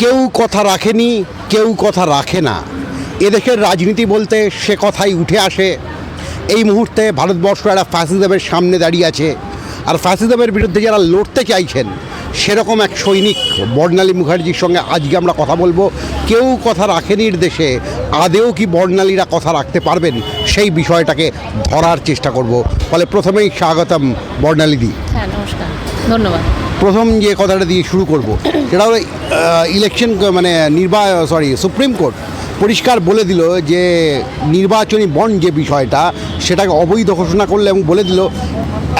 কেউ কথা রাখেনি, কেউ কথা রাখে না। এদেশের রাজনীতি বলতে সে কথাই উঠে আসে। এই মুহূর্তে ভারতবর্ষ একটা ফ্যাসিজমের সামনে দাঁড়িয়ে আছে। আর ফ্যাসিজমের বিরুদ্ধে যারা লড়তে চাইছেন, সেরকম এক সৈনিক বর্ণালী মুখার্জির সঙ্গে আজকে আমরা কথা বলব। কেউ কথা রাখেনির দেশে, আদেও কি বর্ণালীরা কথা রাখতে পারবেন? সেই বিষয়টাকে ধরার চেষ্টা করব। ফলে প্রথমেই স্বাগতম বর্ণালীদি। হ্যাঁ নমস্কার। ধন্যবাদ। প্রথম যে কথাটা দিয়ে শুরু করব, সেটা হলো ইলেকশন মানে নির্বা সরি সুপ্রিম কোর্ট পরিষ্কার বলে দিল যে নির্বাচনী বন্ড যে বিষয়টা, সেটাকে অবৈধ ঘোষণা করলে এবং বলে দিল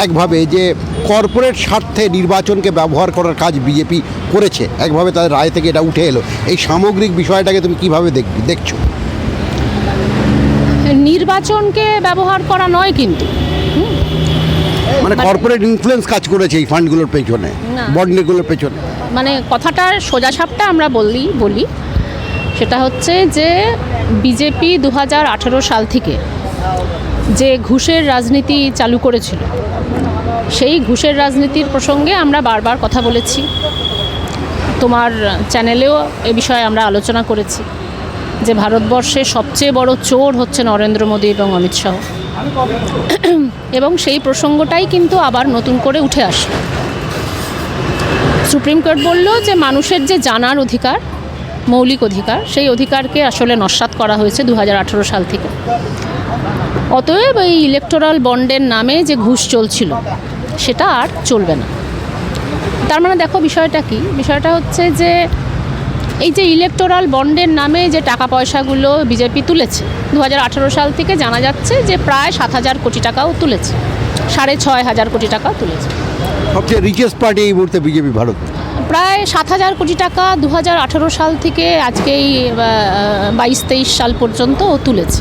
একভাবে যে কর্পোরেট স্বার্থে নির্বাচনকে ব্যবহার করার কাজ বিজেপি করেছে। একভাবে তাদের রায় থেকে এটা উঠে এলো। এই সামগ্রিক বিষয়টাকে তুমি কীভাবে দেখ, দেখছ? নির্বাচনকে ব্যবহার করা নয় কিন্তু। মানে মানে- কর্পোরেট ইনফ্লুয়েন্স কাজ করেছে এই ফান্ডগুলোর পেছনে। বন্ডগুলোর পেছনে। মানে কথাটার সোজাসাপটা আমরা বললি বলি। সেটা হচ্ছে যে বিজেপি দু হাজার আঠেরো সাল থেকে যে ঘুষের রাজনীতি চালু করেছিল সেই ঘুষের রাজনীতির প্রসঙ্গে আমরা বারবার কথা বলেছি। তোমার চ্যানেলেও এ বিষয়ে আমরা আলোচনা করেছি যে ভারতবর্ষে সবচেয়ে বড় চোর হচ্ছে নরেন্দ্র মোদী এবং অমিত শাহ। এবং সেই প্রসঙ্গটাই কিন্তু আবার নতুন করে উঠে আসলো সুপ্রিম কোর্ট বলল যে মানুষের যে জানার অধিকার, মৌলিক অধিকার, সেই অধিকারকে আসলে নস্বাত করা হয়েছে দু হাজার আঠেরো সাল থেকে। অতএব এই ইলেকটোরাল বন্ডের নামে যে ঘুষ চলছিল, সেটা আর চলবে না। তার মানে দেখো বিষয়টা কি? বিষয়টা হচ্ছে যে এই যে ইলেকটোরাল বন্ডের নামে যে টাকা পয়সাগুলো বিজেপি তুলেছে দু হাজার আঠারো সাল থেকে জানা যাচ্ছে যে প্রায় সাত হাজার কোটি টাকাও তুলেছে সাড়ে ছয় হাজার কোটি টাকাও তুলেছে। সবচেয়ে রিচেস্ট পার্টি এই মুহূর্তে বিজেপি ভারত। প্রায় সাত হাজার কোটি টাকা দু হাজার আঠারো সাল থেকে আজকে এই বাইশ তেইশ সাল পর্যন্ত তুলেছে।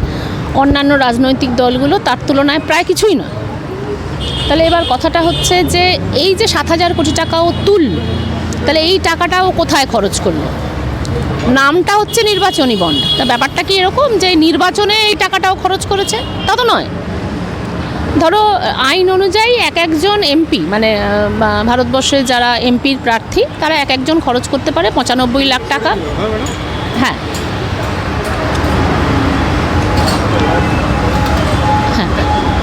অন্যান্য রাজনৈতিক দলগুলো তার তুলনায় প্রায় কিছুই নয়। তাহলে এবার কথাটা হচ্ছে যে এই যে সাত হাজার কোটি টাকাও ও তুলল তাহলে এই টাকাটাও কোথায় খরচ করল? নামটা হচ্ছে নির্বাচনী বন্ড। তা ব্যাপারটা কি এরকম যে নির্বাচনে এই টাকাটাও খরচ করেছে? তা তো নয়। ধরো, আইন অনুযায়ী এক একজন এমপি মানে ভারতবর্ষে যারা এমপির প্রার্থী, তারা এক একজন খরচ করতে পারে পঁচানব্বই লাখ টাকা। হ্যাঁ। হ্যাঁ।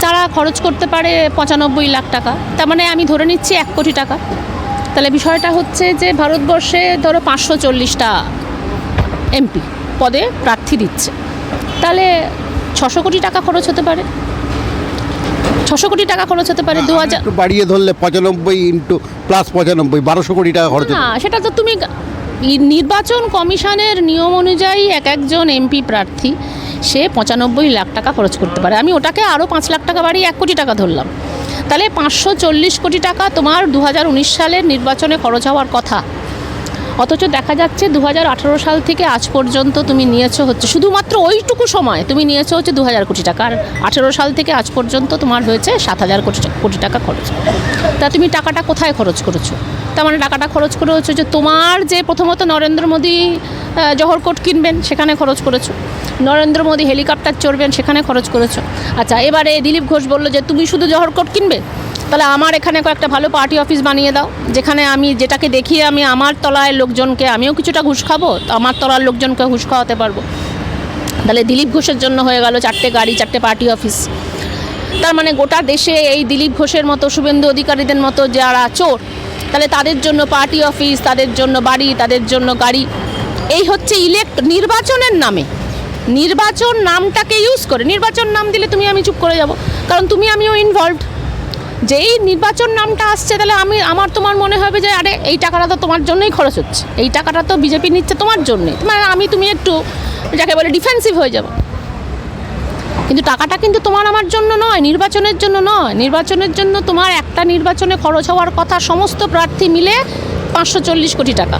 তারা খরচ করতে পারে পঁচানব্বই লাখ টাকা। তার মানে আমি ধরে নিচ্ছি এক কোটি টাকা। তাহলে বিষয়টা হচ্ছে যে ভারতবর্ষে ধরো পাঁচশো চল্লিশটা এমপি পদে প্রার্থী দিচ্ছে। তাহলে ছশো কোটি টাকা খরচ হতে পারে। ছশো কোটি টাকা খরচ হতে পারে দু হাজার বাড়িয়ে ধরলে পঁচানব্বই ইন্টু প্লাস পঁচানব্বই বারোশো কোটি টাকা খরচ না সেটা তো তুমি নির্বাচন কমিশনের নিয়ম অনুযায়ী এক একজন এমপি প্রার্থী সে পঁচানব্বই লাখ টাকা খরচ করতে পারে। আমি ওটাকে আরও পাঁচ লাখ টাকা বাড়িয়ে এক কোটি টাকা ধরলাম। তাহলে পাঁচশো চল্লিশ কোটি টাকা তোমার দু হাজার উনিশ সালের নির্বাচনে খরচ হওয়ার কথা। অথচ দেখা যাচ্ছে দু হাজার আঠেরো সাল থেকে আজ পর্যন্ত তুমি নিয়েছো হচ্ছে শুধুমাত্র ওইটুকু সময় তুমি নিয়েছো হচ্ছে দু হাজার কোটি টাকা। আর আঠেরো সাল থেকে আজ পর্যন্ত তোমার হয়েছে সাত হাজার কোটি কোটি টাকা খরচ। তা তুমি টাকাটা কোথায় খরচ করেছ? তার মানে টাকাটা খরচ করে হচ্ছে যে তোমার যে প্রথমত নরেন্দ্র মোদী জহরকোট কিনবেন, সেখানে খরচ করেছ। নরেন্দ্র মোদী হেলিকপ্টার চড়বেন, সেখানে খরচ করেছ। আচ্ছা এবারে দিলীপ ঘোষ বলল যে, তুমি শুধু জহরকোট কিনবে? তাহলে আমার এখানে কয়েকটা ভালো পার্টি অফিস বানিয়ে দাও, যেখানে আমি যেটাকে দেখিয়ে আমি আমার তলায় লোকজনকে, আমিও কিছুটা ঘুষ খাব আমার তলার লোকজনকে ঘুষ খাওয়াতে পারব। তাহলে দিলীপ ঘোষের জন্য হয়ে গেল চারটে গাড়ি, চারটে পার্টি অফিস। তার মানে গোটা দেশে এই দিলীপ ঘোষের মতো, শুভেন্দু অধিকারীদের মতো যারা চোর, তাহলে তাদের জন্য পার্টি অফিস, তাদের জন্য বাড়ি, তাদের জন্য গাড়ি। এই হচ্ছে ইলেক্ট, নির্বাচনের নামে। নির্বাচন নামটাকে ইউজ করে, নির্বাচন নাম দিলে তুমি আমি চুপ করে যাব, কারণ তুমি আমিও ইনভলভড যেই নির্বাচন নামটা আসছে, তাহলে আমি, আমার তোমার মনে হবে যে, আরে, এই টাকাটা তো তোমার জন্যই খরচ হচ্ছে। এই টাকাটা তো বিজেপি নিচ্ছে তোমার জন্যই। মানে আমি, তুমি একটু যাকে বলে ডিফেন্সিভ হয়ে যাব। কিন্তু টাকাটা কিন্তু তোমার আমার জন্য নয়, নির্বাচনের জন্য নয়। নির্বাচনের জন্য তোমার একটা নির্বাচনে খরচ হওয়ার কথা, সমস্ত প্রার্থী মিলে পাঁচশো চল্লিশ কোটি টাকা।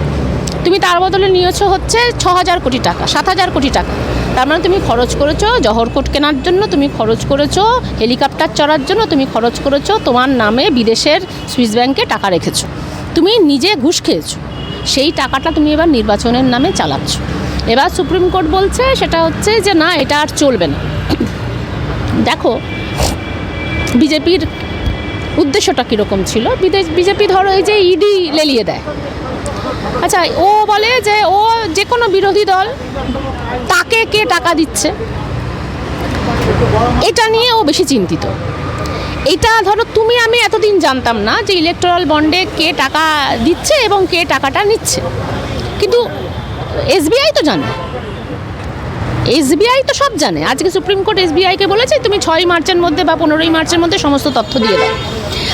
তুমি তার বদলে নিয়েছো হচ্ছে ছ হাজার কোটি টাকা, সাত হাজার কোটি টাকা। তার মানে তুমি খরচ করেছ জহরকোট কেনার জন্য তুমি খরচ করেছ, হেলিকপ্টার চড়ার জন্য তুমি খরচ করেছ, তোমার নামে বিদেশের সুইস ব্যাংকে টাকা রেখেছো। তুমি নিজে ঘুষ খেয়েছো, সেই টাকাটা তুমি এবার নির্বাচনের নামে চালাচ্ছ। এবার সুপ্রিম কোর্ট বলছে, সেটা হচ্ছে যে না, এটা আর চলবে না। দেখো, বিজেপির উদ্দেশ্যটা কীরকম ছিল? বিদেশ বিজেপি ধরো এই যে ইডি লেলিয়ে দেয়। আচ্ছা ও বলে যে ও যে কোনো বিরোধী দল, তাকে কে টাকা দিচ্ছে? এটা নিয়ে ও বেশি চিন্তিত। এটা ধরো, তুমি আমি এতদিন জানতাম না যে ইলেকট্রাল বন্ডে কে টাকা দিচ্ছে এবং কে টাকাটা নিচ্ছে। কিন্তু এসবিআই তো জানে। এসবিআই তো সব জানে। আজকে সুপ্রিম কোর্ট এসবিআইকে বলেছে, তুমি ছয় মার্চের মধ্যে বা পনেরোই মার্চের মধ্যে সমস্ত তথ্য দিয়ে দাও।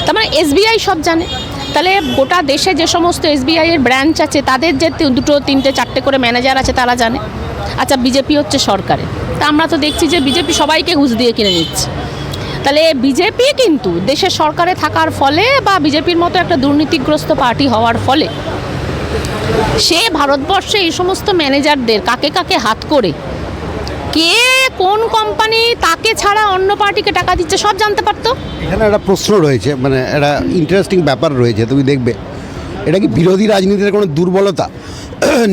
তার মানে এসবিআই সব জানে। তাহলে গোটা দেশে যে সমস্ত এসবিআই এর ব্রাঞ্চ আছে, তাদের যে দুটো, তিনটে, চারটে করে ম্যানেজার আছে তারা জানে। আচ্ছা বিজেপি হচ্ছে সরকারে তা আমরা তো দেখছি যে বিজেপি সবাইকে ঘুষ দিয়ে কিনে নিচ্ছে। তাহলে বিজেপি কিন্তু দেশের সরকারে থাকার ফলে বা বিজেপির মতো একটা দুর্নীতিগ্রস্ত পার্টি হওয়ার ফলে, সে ভারতবর্ষে এই সমস্ত ম্যানেজারদের কাকে কাকে হাত করে কে কোন কোম্পানি তাকে ছাড়া অন্য পার্টিকে টাকা দিচ্ছে সব জানতে পারতো? এখানে একটা প্রশ্ন রয়েছে মানে একটা ইন্টারেস্টিং ব্যাপার রয়েছে তুমি দেখবে। এটা কি বিরোধী রাজনীতির কোনো দুর্বলতা?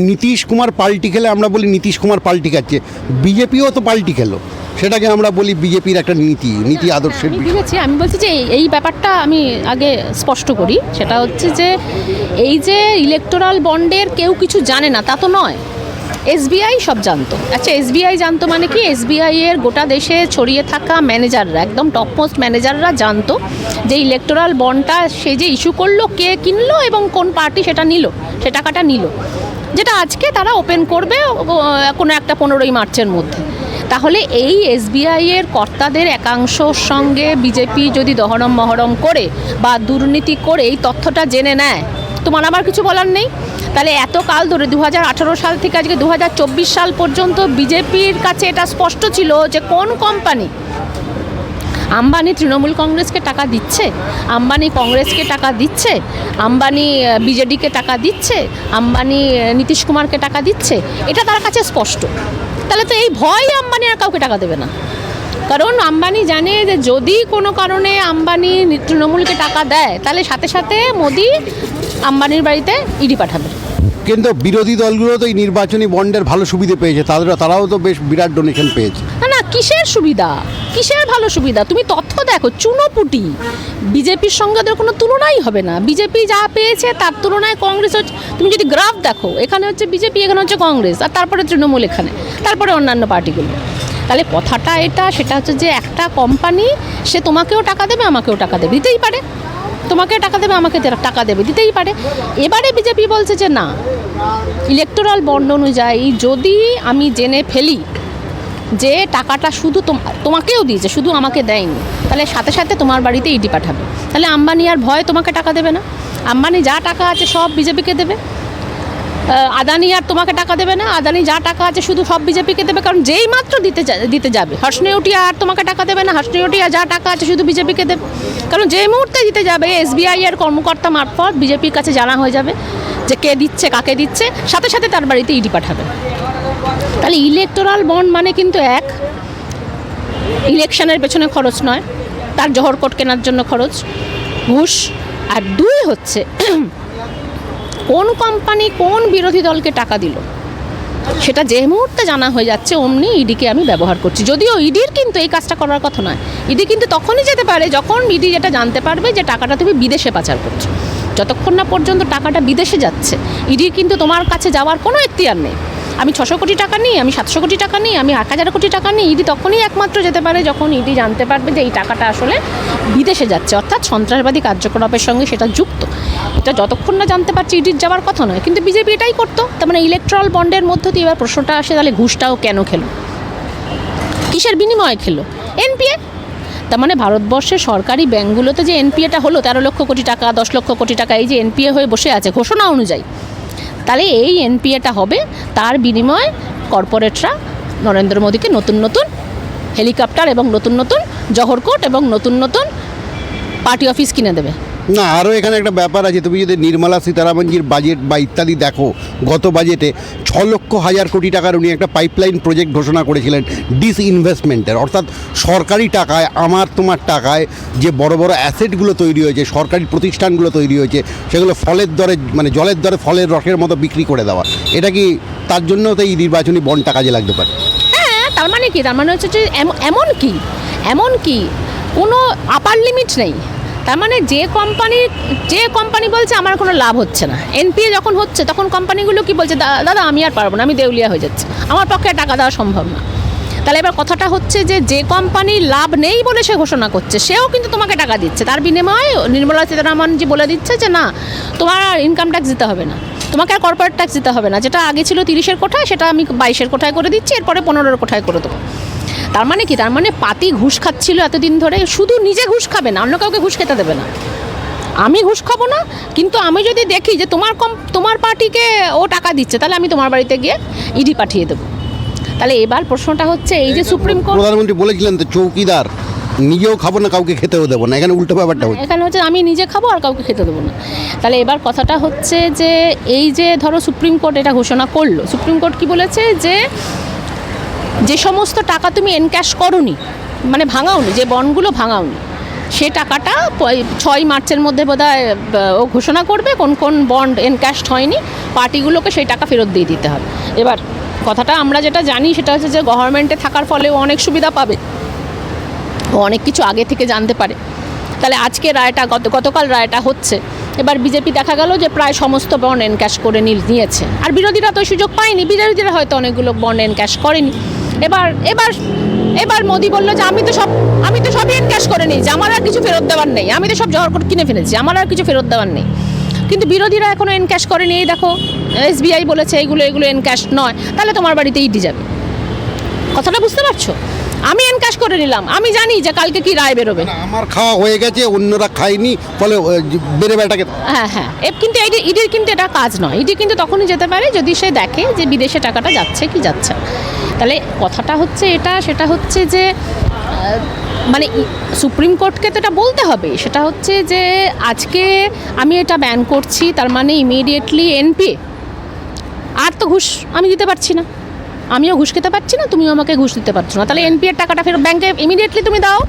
নীতিশ কুমার পাল্টি খেলে আমরা বলি নীতিশ কুমার পাল্টি খাচ্ছে বিজেপিও তো পাল্টি খেলো। সেটাকে আমরা বলি বিজেপির একটা নীতি নীতি আদর্শের বিষয়। আমি বলছি যে এই ব্যাপারটা আমি আগে স্পষ্ট করি। সেটা হচ্ছে যে এই যে ইলেকটোরাল বন্ডের কেউ কিছু জানে না তা তো নয়। এসবিআই সব জানতো। আচ্ছা এসবিআই জানতো মানে কি? এসবিআই এর গোটা দেশে ছড়িয়ে থাকা ম্যানেজাররা, একদম টপমোস্ট ম্যানেজাররা জানতো যে ইলেকটোরাল বন্ডটা সে যে ইস্যু করল, কে কিনলো এবং কোন পার্টি সেটা নিল, সে টাকাটা নিল। যেটা আজকে তারা ওপেন করবে কোনো একটা পনেরোই মার্চের মধ্যে। তাহলে এই এসবিআই এর কর্তাদের একাংশর সঙ্গে বিজেপি যদি দহরম মহরম করে বা দুর্নীতি করে এই তথ্যটা জেনে নেয় তোমার আমার কিছু বলার নেই। তাহলে এত কাল ধরে দু হাজার আঠারো সাল থেকে আজকে দু হাজার চব্বিশ সাল পর্যন্ত বিজেপির কাছে এটা স্পষ্ট ছিল যে কোন কোম্পানি আম্বানি তৃণমূল কংগ্রেসকে টাকা দিচ্ছে? আম্বানি কংগ্রেসকে টাকা দিচ্ছে? আম্বানি বিজেডিকে টাকা দিচ্ছে? আম্বানি নীতিশ কুমারকে টাকা দিচ্ছে? এটা তার কাছে স্পষ্ট। তাহলে তো এই ভয় আম্বানি আর কাউকে টাকা দেবে না। কারণ আম্বানি জানে যে যদি কোনো কারণে আম্বানি তৃণমূলকে টাকা দেয়, তাহলে সাথে সাথে মোদি আম্বানির বাড়িতে ইডি পাঠাবে। কিন্তু বিরোধী দলগুলো তো এই নির্বাচনী বন্ডের ভালো সুবিধে পেয়েছে তাদের তারাও তো বেশ বিরাট ডোনেশন পেয়েছে। না না কিসের সুবিধা? কিসের ভালো সুবিধা? তুমি তথ্য দেখো চুনোপুটি। বিজেপির সঙ্গে ওদের কোনো তুলনাই হবে না। বিজেপি যা পেয়েছে তার তুলনায় কংগ্রেস হচ্ছে তুমি যদি গ্রাফ দেখো এখানে হচ্ছে বিজেপি এখানে হচ্ছে কংগ্রেস আর তারপরে তৃণমূল এখানে তারপরে অন্যান্য পার্টিগুলো। তাহলে কথাটা এটা সেটা হচ্ছে যে একটা কোম্পানি সে তোমাকেও টাকা দেবে আমাকেও টাকা দেবে দিতেই পারে। তোমাকে টাকা দেবে, আমাকে টাকা দেবে, দিতেই পারে। এবারে বিজেপি বলছে যে না ইলেকটোরাল বন্ড অনুযায়ী যদি আমি জেনে ফেলি যে টাকাটা শুধু তোম- তোমাকেও দিয়েছে, শুধু আমাকে দেয়নি, তাহলে সাথে সাথে তোমার বাড়িতে ইডি পাঠাবে। তাহলে আম্বানি আর ভয় তোমাকে টাকা দেবে না। আম্বানি যা টাকা আছে সব বিজেপিকে দেবে। আদানি আর তোমাকে টাকা দেবে না, আদানি যা টাকা আছে শুধু সব বিজেপিকে দেবে, কারণ যেই মাত্র দিতে দিতে যাবে। হর্ষনেউটিয়া আর তোমাকে টাকা দেবে না হর্ষনেউটিয়া যা টাকা আছে শুধু বিজেপিকে দেবে। কারণ যেই মুহূর্তে দিতে যাবে, এসবিআই এর কর্মকর্তা মারফত বিজেপির কাছে জানা হয়ে যাবে যে কে দিচ্ছে, কাকে দিচ্ছে, সাথে সাথে তার বাড়িতে ইডি পাঠাবে। তাহলে ইলেকটোরাল বন্ড মানে কিন্তু এক, ইলেকশনের পেছনে খরচ নয়, তার জহর কোট কেনার জন্য খরচ, ঘুষ, আর দুই হচ্ছে কোন কোম্পানি কোন বিরোধী দলকে টাকা দিল? সেটা যে মুহূর্তে জানা হয়ে যাচ্ছে, অমনি ইডিকে আমি ব্যবহার করছি। যদিও ইডির কিন্তু এই কাজটা করার কথা নয়। ইডি কিন্তু তখনই যেতে পারে যখন ইডি যেটা জানতে পারবে যে টাকাটা তুমি বিদেশে পাচার করছ। যতক্ষণ না পর্যন্ত টাকাটা বিদেশে যাচ্ছে, ইডির কিন্তু তোমার কাছে যাওয়ার কোনো এখতিয়ার নেই। আমি ছশো কোটি টাকা নিই, আমি সাতশো কোটি টাকা নিই, আমি এক হাজার কোটি টাকা নিই, ইডি তখনই একমাত্র যেতে পারে যখন ইডি জানতে পারবে যে এই টাকাটা আসলে বিদেশে যাচ্ছে। অর্থাৎ সন্ত্রাসবাদী কার্যকলাপের সঙ্গে সেটা যুক্ত। এটা যতক্ষণ না জানতে পারছি ইডির যাওয়ার কথা নয়, কিন্তু বিজেপি এটাই করতো। তার মানে ইলেকট্রাল বন্ডের মধ্য দিয়ে এবার প্রশ্নটা আসে, তাহলে ঘুষটাও কেন খেলো? কিসের বিনিময়ে খেলো? এনপিএ? তার মানে ভারতবর্ষের সরকারি ব্যাঙ্কগুলোতে যে এনপিএটা হলো, তেরো লক্ষ কোটি টাকা, দশ লক্ষ কোটি টাকা, এই যে এনপিএ হয়ে বসে আছে, ঘোষণা অনুযায়ী। তাহলে এই এনপিএটা হবে। তার বিনিময়ে কর্পোরেটরা নরেন্দ্র মোদীকে নতুন নতুন হেলিকপ্টার এবং নতুন নতুন জহরকোট এবং নতুন নতুন পার্টি অফিস কিনে দেবে। না আরও এখানে একটা ব্যাপার আছে, তুমি যদি নির্মলা সীতারামনজির বাজেট বা ইত্যাদি দেখো, গত বাজেটে ছ লক্ষ হাজার কোটি টাকার উনি একটা পাইপলাইন প্রজেক্ট ঘোষণা করেছিলেন ডিস ইনভেস্টমেন্টের অর্থাৎ সরকারি টাকায়, আমার তোমার টাকায় যে বড় বড় অ্যাসেটগুলো তৈরি হয়েছে, সরকারি প্রতিষ্ঠানগুলো তৈরি হয়েছে, সেগুলো ফলের দরে মানে জলের দরে ফলের রসের মতো বিক্রি করে দেওয়া। এটা কি তার জন্য তো এই নির্বাচনী বন্ডটা কাজে লাগতে পারে? হ্যাঁ তার মানে কি? তার মানে হচ্ছে যে এম- এমন কি? এমন কি? কোনো আপার লিমিট নেই। তার মানে যে কোম্পানি যে কোম্পানি বলছে আমার কোনো লাভ হচ্ছে না। এনপিএ যখন হচ্ছে, তখন কোম্পানিগুলো কি বলছে, "দা- দাদা, আমি আর পারব না, আমি দেউলিয়া হয়ে যাচ্ছি। আমার পক্ষে টাকা দেওয়া সম্ভব না। তাহলে এবার কথাটা হচ্ছে যে যে কোম্পানির লাভ নেই বলে সে ঘোষণা করছে, সেও কিন্তু তোমাকে টাকা দিচ্ছে। তার বিনিময়ে নির্মলা সীতারামনজি বলে দিচ্ছে যে, না, তোমার ইনকাম ট্যাক্স দিতে হবে না। তোমাকে আর কর্পোরেট ট্যাক্স দিতে হবে না। যেটা আগে ছিল তিরিশের কোঠায়, সেটা আমি বাইশের কোঠায় করে দিচ্ছি, এরপরে পনেরোর কোঠায় করে দেবো। তার মানে কি? তার মানে পাতি ঘুষ খাচ্ছিল এতদিন ধরে শুধু নিজে ঘুষ খাবে না অন্য কাউকে ঘুষ খেতে দেবে না। আমি ঘুষ খাব না কিন্তু আমি যদি দেখি যে তোমার কম তোমার পার্টিকে ও টাকা দিচ্ছে তাহলে আমি তোমার বাড়িতে গিয়ে ইডি পাঠিয়ে দেবো। তাহলে এবার প্রশ্নটা হচ্ছে এই যে সুপ্রিম কোর্ট প্রধানমন্ত্রী বলেছিলেন তো চৌকিদার নিজেও খাব না কাউকে খেতেও দেবো না। এখানে উল্টো ব্যাপারটা হচ্ছে। এখানে হচ্ছে আমি নিজে খাব আর কাউকে খেতে দেবো না। তাহলে এবার কথাটা হচ্ছে যে এই যে ধরো সুপ্রিম কোর্ট এটা ঘোষণা করল। সুপ্রিম কোর্ট কি বলেছে যে যে সমস্ত টাকা তুমি এনক্যাশ করনি মানে ভাঙাওনি, যে বন্ডগুলো ভাঙাওনি, সে টাকাটা ছয় মার্চের মধ্যে বোধহয় ও ঘোষণা করবে কোন কোন বন্ড এনক্যাশড হয়নি, পার্টিগুলোকে সেই টাকা ফেরত দিয়ে দিতে হবে। এবার কথাটা আমরা যেটা জানি সেটা হচ্ছে যে গভর্নমেন্টে থাকার ফলে ও অনেক সুবিধা পাবে। ও অনেক কিছু আগে থেকে জানতে পারে। তাহলে আজকে রায়টা, গত, গতকাল রায়টা হচ্ছে। এবার বিজেপি দেখা গেল যে প্রায় সমস্ত বন্ড এনক্যাশ করে নিয়েছে। আর বিরোধীরা তো সুযোগ পায়নি, বিরোধীরা হয়তো অনেকগুলো বন্ড এনক্যাশ করেনি। এবার এবার এবার মোদি বলল যে আমি তো সব আমি তো সবই এনক্যাশ করে নিয়েছি আমার আর কিছু ফেরত দেওয়ার নেই আমি তো সব জহর করে কিনে ফেলেছি আমার আর কিছু ফেরত দেওয়ার নেই। কিন্তু বিরোধীরা এখনও এনক্যাশ করেনি এই দেখো এসবিআই বলেছে এইগুলো এগুলো এনক্যাশ নয় তাহলে তোমার বাড়িতে ইডি যাবে। কথাটা বুঝতে পারছ? আমি এনক্যাশ করে নিলাম আমি জানি যে কালকে কি রায় বেরোবে। আমার খাওয়া হয়ে গেছে অন্যরা খায়নি ফলে বেড়ে বেটাকে হ্যাঁ হ্যাঁ কিন্তু ইডি ইডির কিন্তু এটা কাজ নয় ইডি কিন্তু তখনই যেতে পারে যদি সে দেখে যে বিদেশে টাকাটা যাচ্ছে কি যাচ্ছে। তাহলে কথাটা হচ্ছে এটা, সেটা হচ্ছে যে মানে সুপ্রিম কোর্টকে তো এটা বলতে হবে। সেটা হচ্ছে যে, আজকে আমি এটা ব্যান করছি, তার মানে ইমিডিয়েটলি এনপি আর তো ঘুষ আমি দিতে পারছি না। আমিও ঘুষ খেতে পারছি না, তুমিও আমাকে ঘুষ দিতে পারছ না। তাহলে এনপিএর টাকাটা ফেরত ব্যাংকে ইমিডিয়েটলি তুমি দাও।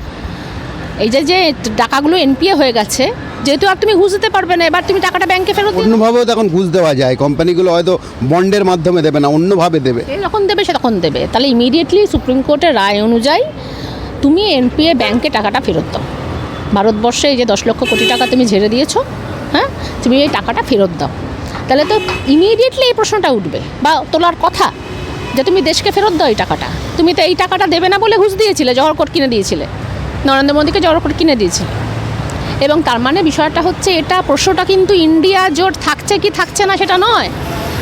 এই যে যে টাকাগুলো এনপিএ হয়ে গেছে যেহেতু আর তুমি ঘুষ দিতে পারবে না এবার তুমি টাকাটা ব্যাংকে ফেরত দিও। অন্যভাবেও তখন ঘুষ দেওয়া যায়। কোম্পানিগুলো হয়তো বন্ডের মাধ্যমে দেবে না অন্যভাবে দেবে। যখন দেবে সে তখন দেবে। তাহলে ইমিডিয়েটলি সুপ্রিম কোর্টের রায় অনুযায়ী তুমি এনপিএ ব্যাংকে টাকাটা ফেরত দাও। ভারতবর্ষে এই যে দশ লক্ষ কোটি টাকা তুমি ঝেড়ে দিয়েছ হ্যাঁ? তুমি এই টাকাটা ফেরত দাও। তাহলে তো ইমিডিয়েটলি এই প্রশ্নটা উঠবে। বা তোলার কথা যে তুমি দেশকে ফেরত দাও এই টাকাটা। তুমি তো এই টাকাটা দেবে না বলে ঘুষ দিয়েছিলে জহর কোর্ট কিনে দিয়েছিলে। নরেন্দ্র মোদীকে জহর কোট কিনে দিয়েছিলে। এবং তার মানে বিষয়টা হচ্ছে এটা, প্রশ্নটা কিন্তু ইন্ডিয়া জোট থাকছে কি থাকছে না সেটা নয়।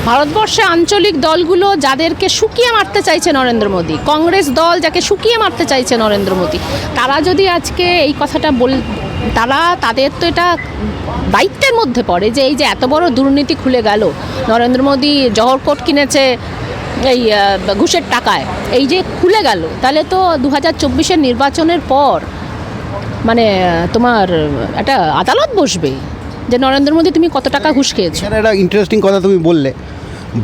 ভারতবর্ষে আঞ্চলিক দলগুলো যাদেরকে শুকিয়ে মারতে চাইছে নরেন্দ্র মোদী, কংগ্রেস দল যাকে শুকিয়ে মারতে চাইছে নরেন্দ্র মোদী, তারা যদি আজকে এই কথাটা বল, তারা, তাদের তো এটা দায়িত্বের মধ্যে পড়ে যে এই যে এত বড় দুর্নীতি খুলে গেল, নরেন্দ্র মোদী জহর কোট কিনেছে এই ঘুষের টাকায়। এই যে খুলে গেল তাহলে তো দু হাজার চব্বিশের নির্বাচনের পর মানে তোমার একটা আদালত বসবে যে নরেন্দ্র মোদী তুমি কত টাকা ঘুষ খেয়েছো? একটা ইন্টারেস্টিং কথা তুমি বললে।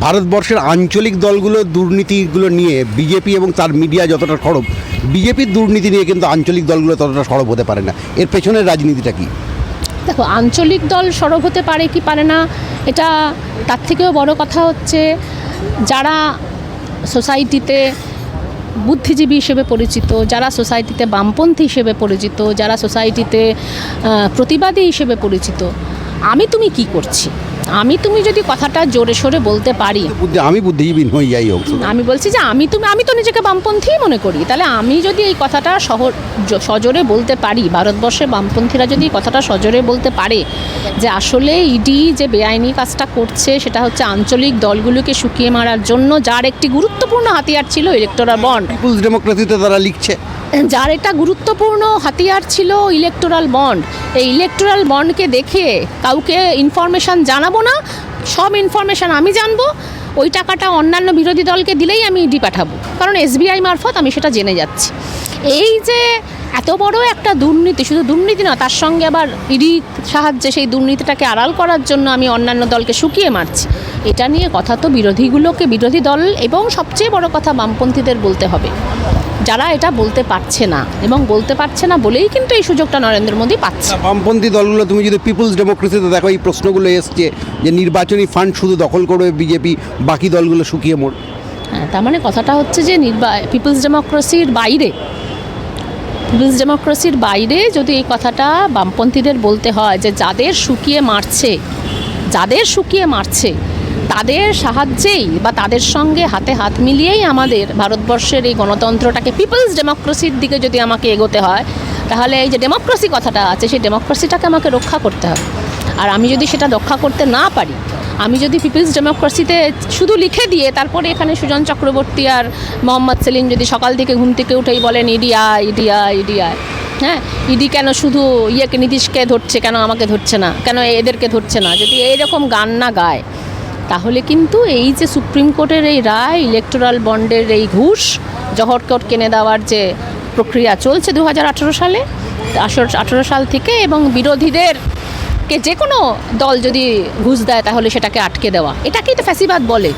ভারতবর্ষের আঞ্চলিক দলগুলো দুর্নীতিগুলো নিয়ে বিজেপি এবং তার মিডিয়া যতটা সরব বিজেপির দুর্নীতি নিয়ে কিন্তু আঞ্চলিক দলগুলো ততটা সরব হতে পারে না। এর পেছনের রাজনীতিটা কি? দেখো আঞ্চলিক দল সরব হতে পারে কি পারে না এটা তার থেকেও বড় কথা হচ্ছে যারা সোসাইটিতে বুদ্ধিজীবী হিসেবে পরিচিত, যারা সোসাইটিতে বামপন্থী হিসেবে পরিচিত, যারা সোসাইটিতে প্রতিবাদী হিসেবে পরিচিত আমি তুমি কি করছি? আমি তুমি যদি কথাটা জোরে সোরে বলতে পারি। বুদ্ধি আমি বুদ্ধিজীবী নই যাই হোক। আমি বলছি যে আমি তুমি আমি তো নিজেকে বামপন্থী মনে করি। তাহলে আমি যদি এই কথাটা শহর সজোরে বলতে পারি ভারতবর্ষে বামপন্থীরা যদি এই কথাটা সজোরে বলতে পারে যে আসলে ইডি যে বেআইনি কাজটা করছে সেটা হচ্ছে আঞ্চলিক দলগুলোকে শুকিয়ে মারার জন্য যার একটি গুরুত্বপূর্ণ হাতিয়ার ছিল ইলেকটোরাল বন্ড পিপুলস ডেমোক্রেসিতে তারা লিখছে। যার এটা গুরুত্বপূর্ণ হাতিয়ার ছিল ইলেকটোরাল বন্ড এই ইলেকটোরাল বন্ডকে দেখে কাউকে ইনফরমেশান জানাব না, সব ইনফরমেশান আমি জানব, ওই টাকাটা অন্যান্য বিরোধী দলকে দিলেই আমি ইডি পাঠাবো। কারণ এসবিআই মারফত আমি সেটা জেনে যাচ্ছি। এই যে এত বড় একটা দুর্নীতি শুধু দুর্নীতি না তার সঙ্গে আবার ইডি সাহায্যে সেই দুর্নীতিটাকে আড়াল করার জন্য আমি অন্যান্য দলকে শুকিয়ে মারছি। এটা নিয়ে কথা তো বিরোধীগুলোকে বিরোধী দল এবং সবচেয়ে বড় কথা বামপন্থীদের বলতে হবে। যারা এটা বলতে পারছে না এবং বলতে পারছে না বলেই কিন্তু এই সুযোগটা নরেন্দ্র মোদী পাচ্ছে। বামপন্থী দলগুলো তুমি যদি পিপুলস ডেমোক্রেসিতে দেখো এই প্রশ্নগুলো এসছে যে নির্বাচনী ফান্ড শুধু দখল করবে বিজেপি বাকি দলগুলো শুকিয়ে মোড় হ্যাঁ তার মানে কথাটা হচ্ছে যে নির্বা পিপলস ডেমোক্রেসির বাইরে পিপলস ডেমোক্রেসির বাইরে যদি এই কথাটা বামপন্থীদের বলতে হয় যে যাদের শুকিয়ে মারছে, যাদের শুকিয়ে মারছে, তাদের সাহায্যেই বা তাদের সঙ্গে হাতে হাত মিলিয়েই আমাদের ভারতবর্ষের এই গণতন্ত্রটাকে পিপলস ডেমোক্রেসির দিকে যদি আমাকে এগোতে হয়, তাহলে এই যে ডেমোক্রেসি কথাটা আছে, সেই ডেমোক্রেসিটাকে আমাকে রক্ষা করতে হবে। আর আমি যদি সেটা রক্ষা করতে না পারি আমি যদি পিপলস ডেমোক্রেসিতে শুধু লিখে দিয়ে, তারপরে এখানে সুজন চক্রবর্তী আর মোহাম্মদ সেলিম যদি সকাল থেকে ঘুম থেকে উঠেই বলেন ইডিয়া ইডিয়া ইডিয়া হ্যাঁ? ইডি কেন শুধু ইয়েকে, নীতিশকে ধরছে, কেন আমাকে ধরছে না? কেন এদেরকে ধরছে না? যদি এইরকম গান না গায়, তাহলে কিন্তু এই যে সুপ্রিম কোর্টের এই রায় ইলেকটোরাল বন্ডের এই ঘুষ, জহর কোর্ট কিনে দেওয়ার যে প্রক্রিয়া চলছে দু হাজার আঠেরো সালে আঠেরো সাল থেকে, এবং বিরোধীদের কে যে কোনো দল যদি ঘুষ দেয় তাহলে সেটাকে আটকে দেওয়া। এটাকেই তো ফ্যাসিবাদ বলে।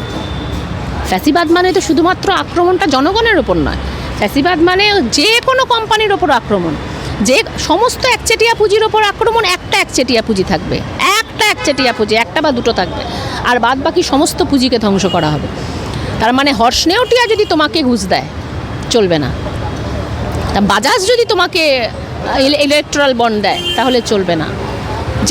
ফ্যাসিবাদ মানে তো শুধুমাত্র আক্রমণটা জনগণের ওপর নয়। ফ্যাসিবাদ মানে যে কোনো কোম্পানির ওপর আক্রমণ। যে সমস্ত একচেটিয়া পুঁজির ওপর আক্রমণ, একটা একচেটিয়া পুঁজি থাকবে। একটা একচেটিয়া পুঁজি, একটা বা দুটো থাকবে। আর বাদ বাকি সমস্ত পুঁজিকে ধ্বংস করা হবে। তার মানে হর্ষ নেওটিয়া যদি তোমাকে ঘুষ দেয়, চলবে না। তা বাজাজ যদি তোমাকে ইলেকট্রাল বন্ড দেয়, তাহলে চলবে না।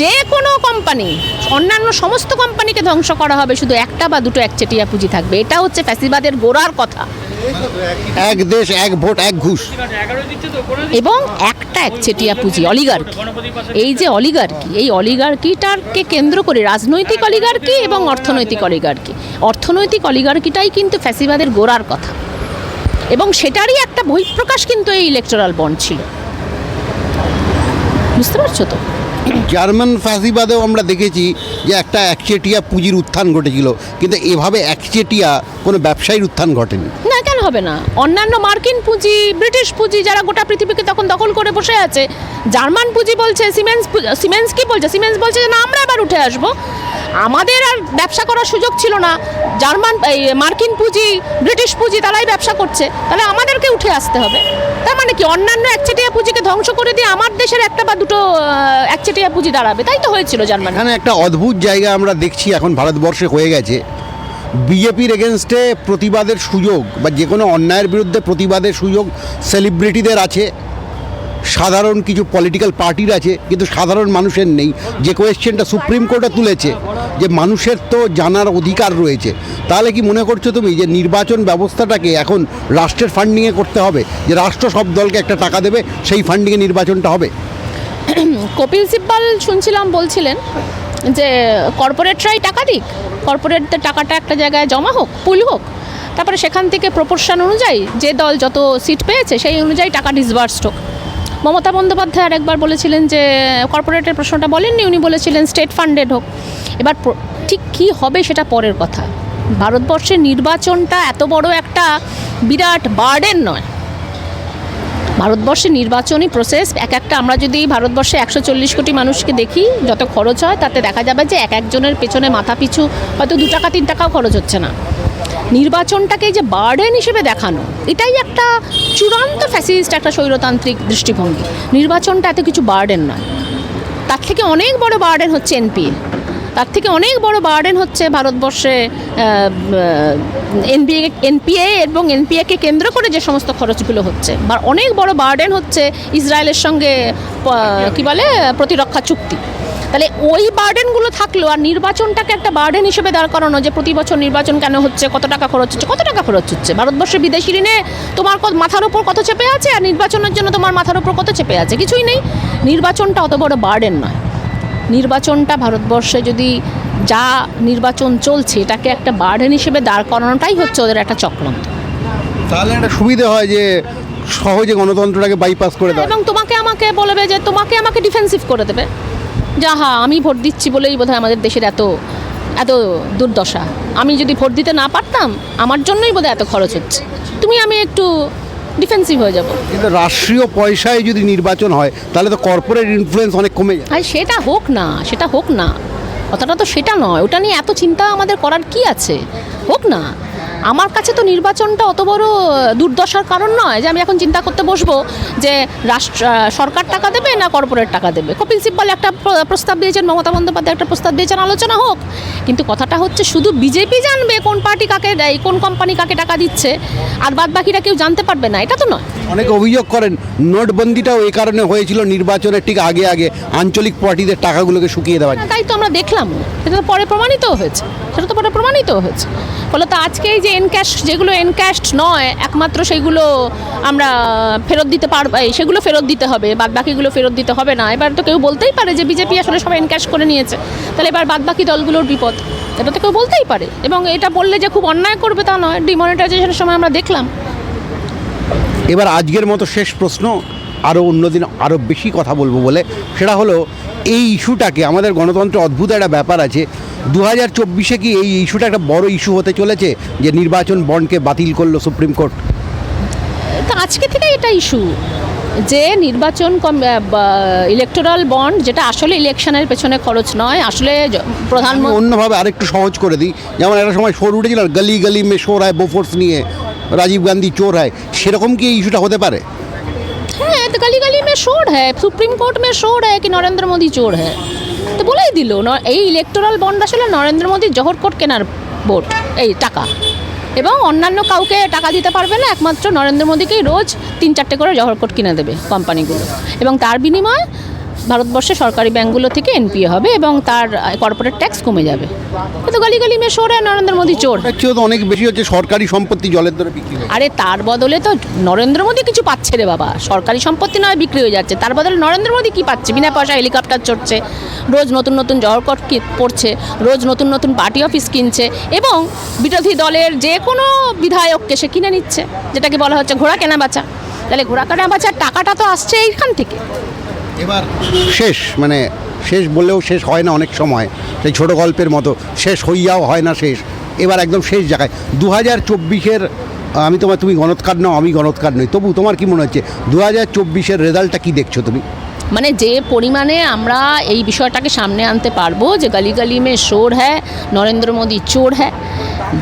যে কোনো কোম্পানি অন্যান্য সমস্ত কোম্পানিকে ধ্বংস করা হবে শুধু একটা বা দুটো একচেটিয়া পুঁজি থাকবে। এটা হচ্ছে ফ্যাসিবাদের গোড়ার কথা। এক দেশ এক ভোট এক ঘুষ। এবং একটা একচেটিয়া পুঁজি অলিগার্কি এই যে অলিগার্কি এই অলিগার্কিটাকে কেন্দ্র করে রাজনৈতিক অলিগার্কি এবং অর্থনৈতিক অলিগার্কি অর্থনৈতিক অলিগার্কিটাই কিন্তু ফ্যাসিবাদের গোড়ার কথা। এবং সেটারই একটা বহিঃপ্রকাশ কিন্তু এই ইলেকটোরাল বন্ড ছিল। বুঝতে পারছ তো? জার্মান ফ্যাসিবাদেও আমরা দেখেছি যে একটা একচেটিয়া পুঁজির উত্থান ঘটেছিল। কিন্তু এভাবে একচেটিয়া কোনো ব্যবসায়ীর উত্থান ঘটেনি। না, কেন হবে না? অন্যান্য মার্কিন পুঁজি, ব্রিটিশ পুঁজি যারা গোটা পৃথিবীকে তখন দখল করে বসে আছে, জার্মান পুঁজি বলছে, সিমেন্স সিমেন্স কি বলছে? সিমেন্স বলছে না, আমরা এবার উঠে আসব। আমাদের আর ব্যবসা করার সুযোগ ছিল না। জার্মান, এই মার্কিন পুঁজি, ব্রিটিশ পুঁজি, তারাই ব্যবসা করছে। তাহলে আমাদেরকে উঠে আসতে হবে। তার মানে কি, অন্যান্য একচেটিয়া পুঁজিকে ধ্বংস করে দিয়ে আমার দেশের একটা বা দুটো একচেটিয়া পুঁজি দাঁড়াবে। তাই তো হয়েছিল জার্মান। এখানে একটা অদ্ভুত জায়গা আমরা দেখছি এখন ভারতবর্ষে হয়ে গেছে। বিজেপির এগেনস্টে প্রতিবাদের সুযোগ বা যে কোনো অন্যায়ের বিরুদ্ধে প্রতিবাদের সুযোগ সেলিব্রিটিদের আছে। সাধারণ কিছু পলিটিক্যাল পার্টির আছে, কিন্তু সাধারণ মানুষের নেই। যে কোয়েশ্চেনটা সুপ্রিম কোর্টে তুলেছে যে মানুষের তো জানার অধিকার রয়েছে, তাহলে কি মনে করছ তুমি যে নির্বাচন ব্যবস্থাটাকে এখন রাষ্ট্রের ফান্ডিংয়ে করতে হবে? যে রাষ্ট্র সব দলকে একটা টাকা দেবে, সেই ফান্ডিংয়ে নির্বাচনটা হবে? কপিল সিব্বাল শুনছিলাম বলছিলেন যে কর্পোরেটরাই টাকা দিক। কর্পোরেটদের টাকাটা একটা জায়গায় জমা হোক, পুল হোক। তারপরে সেখান থেকে প্রপোর্শন অনুযায়ী যে দল যত সিট পেয়েছে, সেই অনুযায়ী টাকা ডিসবার্সড হোক। মমতা বন্দ্যোপাধ্যায় আর একবার বলেছিলেন যে কর্পোরেটের প্রশ্নটা বলেননি, উনি বলেছিলেন স্টেট ফান্ডেড হোক। এবার ঠিক কী হবে সেটা পরের কথা। ভারতবর্ষের নির্বাচনটা এত বড় একটা বিরাট বার্ডেন নয়। ভারতবর্ষে নির্বাচনী প্রসেস এক একটা, আমরা যদি ভারতবর্ষে একশো চল্লিশ কোটি মানুষকে দেখি, যত খরচ হয়, তাতে দেখা যাবে যে এক একজনের পেছনে মাথা পিছু হয়তো দু টাকা, তিন টাকাও খরচ হচ্ছে না। নির্বাচনটাকে যে বার্ডেন হিসেবে দেখানো, এটাই একটা চূড়ান্ত ফ্যাসিস্ট একটা স্বৈরতান্ত্রিক দৃষ্টিভঙ্গি। নির্বাচনটা এত কিছু বার্ডেন নয়। তার থেকে অনেক বড় বার্ডেন হচ্ছে এনপিএ। তার থেকে অনেক বড় বার্ডেন হচ্ছে ভারতবর্ষে এনপিএ এনপিএ এবং এনপিএকে কেন্দ্র করে যে সমস্ত খরচগুলো হচ্ছে। বা অনেক বড় বার্ডেন হচ্ছে ইসরায়েলের সঙ্গে কি বলে, প্রতিরক্ষা চুক্তি। তাহলে ওই বার্ডেনগুলো থাকল আর নির্বাচনটাকে একটা বার্ডেন হিসেবে দাঁড় করানো যে প্রতি বছর নির্বাচন কেন হচ্ছে কত টাকা খরচ হচ্ছে কত টাকা খরচ হচ্ছে? ভারতবর্ষে বিদেশি ঋণে তোমার মাথার উপর কত চেপে আছে আর নির্বাচনের জন্য তোমার মাথার উপর কত চেপে আছে? কিছুই নেই। নির্বাচনটা অত বড় বার্ডেন নয়। নির্বাচনটা ভারতবর্ষে যদি যা নির্বাচন চলছে এটাকে একটা বার্ডেন হিসেবে দাঁড় করানোটাই হচ্ছে ওদের একটা চক্রান্ত। তাহলে একটা সুবিধে হয় যে সহজে গণতন্ত্রটাকে বাইপাস করে দেয় এবং তোমাকে আমাকে বলবে যে তোমাকে আমাকে ডিফেন্সিভ করে দেবে। যা হা আমি ভোট দিচ্ছি বলেই বোধহয় আমাদের দেশের এত এত দুর্দশা। আমি যদি ভোট দিতে না পারতাম আমার জন্যই বোধহয় এত খরচ হচ্ছে। তুমি আমি একটু ডিফেন্সিভ হয়ে যাব। কিন্তু রাষ্ট্রীয় পয়সায় যদি নির্বাচন হয় তাহলে তো কর্পোরেট ইনফ্লুয়েন্স অনেক কমে যায়। আর সেটা হোক না সেটা হোক না। কথাটা তো সেটা নয়। ওটা নিয়ে এত চিন্তা আমাদের করার কি আছে? হোক না। আমার কাছে তো নির্বাচনটা অত বড় দুর্দশার কারণ নয় যে আমি এখন চিন্তা করতে বসবো যে রাষ্ট্র সরকার টাকা দেবে না কর্পোরেট টাকা দেবে। কপিল সিব্বল একটা প্রস্তাব দিয়েছেন মমতা বন্দ্যোপাধ্যায় একটা প্রস্তাব দিয়েছেন আলোচনা হোক। কিন্তু কথাটা হচ্ছে শুধু বিজেপি জানবে কোন পার্টি কাকে দেয় কোন কোম্পানি কাকে টাকা দিচ্ছে আর বাদ বাকিরা কেউ জানতে পারবে না এটা তো নয়। অনেকে অভিযোগ করেন নোটবন্দিটাও এই কারণে হয়েছিল নির্বাচনের ঠিক আগে আগে আঞ্চলিক পার্টিদের টাকাগুলোকে শুকিয়ে দেওয়া তাই তো আমরা দেখলাম সেটা তো পরে প্রমাণিত হয়েছে সেটা তো পরে প্রমাণিত হয়েছে। ফলত আজকে এই যে এনক্যাশ যেগুলো এনক্যাশড নয়, একমাত্র সেগুলো আমরা ফেরত দিতে পারব সেগুলো ফেরত দিতে হবে বাদ বাকিগুলো ফেরত দিতে হবে না। এবার তো কেউ বলতেই পারে যে বিজেপি আসলে সবাই এনক্যাশ করে নিয়েছে। তাহলে এবার বাদ বাকি দলগুলোর বিপদ, এটা তো কেউ বলতেই পারে। এবং এটা বললে যে খুব অন্যায় করবে তা নয় ডিমনিটাইজেশনের সময় আমরা দেখলাম। এবার আজকের মতো শেষ প্রশ্ন আরও অন্যদিন আরও বেশি কথা বলব বলে। সেটা হলো, এই ইস্যুটাকে আমাদের গণতন্ত্রে অদ্ভুত একটা ব্যাপার আছে দু হাজার চব্বিশে কি এই ইস্যুটা একটা বড় ইস্যু হতে চলেছে যে নির্বাচন বন্ডকে বাতিল করল সুপ্রিম কোর্ট? আজকে থেকে এটা ইস্যু যে নির্বাচন কম ইলেকটোরাল বন্ড যেটা আসলে ইলেকশনের পেছনে খরচ নয় আসলে প্রধানমন্ত্রী অন্যভাবে আরেকটু সহজ করে দিই। যেমন একটা সময় সর উঠেছিল গলি গলি মে সোর হয় বোফোর্স নিয়ে রাজীব গান্ধী চোর হয়। সেরকম কি ইস্যুটা হতে পারে? হ্যাঁ গলি গলি মে শোর হ্যাঁ সুপ্রিম কোর্ট মে শোর হ্যাঁ কি নরেন্দ্র মোদী চোর হ্যাঁ। বলেই দিল এই ইলেকটোরাল বন্ড আসলে নরেন্দ্র মোদীর জহর কোট কেনার ভোট এই টাকা। এবং অন্যান্য কাউকে টাকা দিতে পারবে না, একমাত্র নরেন্দ্র মোদীকেই রোজ তিন চারটে করে জহর কোট কিনে দেবে কোম্পানিগুলো। এবং তার বিনিময়ে ভারতবর্ষে সরকারি ব্যাঙ্কগুলো থেকে এনপিএ হবে এবং তার কর্পোরেট ট্যাক্স কমে যাবে। কিন্তু গলি গলি মে শোর হ্যাঁ নরেন্দ্র মোদী চোর। অনেক বেশি হচ্ছে সরকারি সম্পত্তি জলের দরে বিক্রি আরে তার বদলে তো নরেন্দ্র মোদী কিছু পাচ্ছে রে বাবা। সরকারি সম্পত্তি নয় বিক্রি হয়ে যাচ্ছে। তার বদলে নরেন্দ্র মোদী কি পাচ্ছে? বিনা পয়সা হেলিকপ্টার চড়ছে রোজ নতুন নতুন জহরকট কি- পড়ছে রোজ নতুন নতুন পার্টি অফিস কিনছে এবং বিরোধী দলের যে কোনো বিধায়ককে সে কিনে নিচ্ছে যেটাকে বলা হচ্ছে ঘোড়া কেনা বেচা। তাহলে ঘোড়া কেনা বেচার টাকাটা তো আসছে এইখান থেকে। এবার শেষ মানে শেষ বললেও শেষ হয় না অনেক সময়। সেই ছোট গল্পের মতো শেষ হইয়াও হয় না শেষ। এবার একদম শেষ জায়গায়। দু হাজার চব্বিশের, আমি তোমার, তুমি গণৎকার নাও, আমি গণৎকার নই। তবু তোমার কি মনে হচ্ছে দু হাজার চব্বিশের রেজাল্টটা কী দেখছ তুমি? মানে যে পরিমাণে আমরা এই বিষয়টাকে সামনে আনতে পারব, যে গলি গলি মে শোর হ্যায় নরেন্দ্র মোদী চোর হ্যায়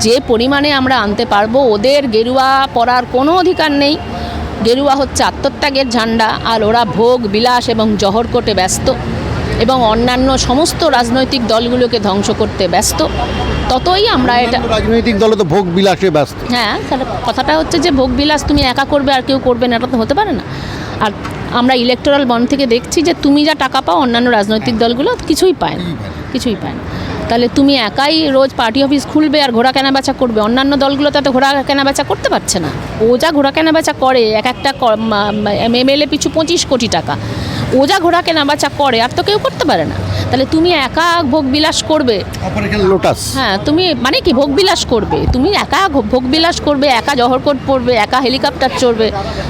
যে পরিমাণে আমরা আনতে পারব, ওদের গেরুয়া পরার কোনো অধিকার নেই। গেরুয়া হচ্ছে আত্মত্যাগের ঝান্ডা আর ওরা ভোগ বিলাস এবং জহর জহরকোটে ব্যস্ত এবং অন্যান্য সমস্ত রাজনৈতিক দলগুলোকে ধ্বংস করতে ব্যস্ত। ততই আমরা এটা রাজনৈতিক দল তো ভোগ বিলাসে ব্যস্ত। হ্যাঁ তাহলে কথাটা হচ্ছে যে ভোগ বিলাস তুমি একা করবে আর কেউ করবে না এটা তো হতে পারে না। আর আমরা ইলেকটোরাল বন্ড থেকে দেখছি যে তুমি যা টাকা পাও অন্যান্য রাজনৈতিক দলগুলো কিছুই পায় না কিছুই পায় না। তাহলে তুমি একাই রোজ পার্টি অফিস খুলবে আর ঘোড়া কেনাবেচা করবে? অন্যান্য দলগুলো তো ঘোড়া কেনাবেচা করতে পারছে না। ও যা ঘোড়া কেনাবেচা করে, এক একটা এমএলএ পিছু পঁচিশ কোটি টাকা। ও যা ঘোড়া কেনাবেচা করে আর তো কেউ করতে পারে না। তাহলে তুমি একা ভোগবিলাস করবে? লোটাস। হ্যাঁ তুমি মানে কি ভোগবিলাস করবে? তুমি একা ঘো- ভোগবিলাস করবে একা জহরকোট পড়বে একা হেলিকপ্টার চড়বে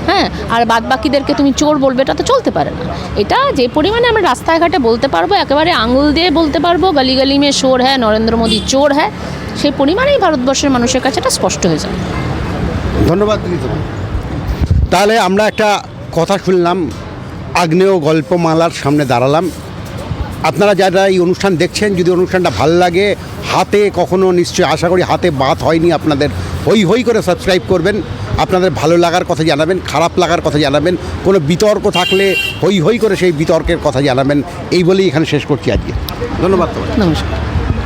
হ্যাঁ? আর বাদ বাকিদেরকে তুমি চোর বলবে এটা তো চলতে পারে না। এটা যে পরিমাণে আমরা রাস্তায় ঘাটে বলতে পারব একেবারে আঙুল দিয়ে বলতে পারব গলি গলি মে চোর হ্যাঁ নরেন্দ্র মোদী চোর হ্যাঁ সেই পরিমাণেই ভারতবর্ষের মানুষের কাছে এটা স্পষ্ট হয়ে যাবে। ধন্যবাদ তাহলে আমরা একটা কথা শুনলাম আগ্নেয় গল্পমালার সামনে দাঁড়ালাম। আপনারা যারা এই অনুষ্ঠান দেখছেন, যদি অনুষ্ঠানটা ভালো লাগে, হাতে কখনো নিশ্চয়ই, আশা করি হাতে বাত হয়নি আপনাদের, হই হই করে সাবস্ক্রাইব করবেন। আপনাদের ভালো লাগার কথা জানাবেন, খারাপ লাগার কথা জানাবেন, কোনো বিতর্ক থাকলে হই হই করে সেই বিতর্কের কথা জানাবেন। এই বলেই এখানে শেষ করছি আজকে। ধন্যবাদ নমস্কার।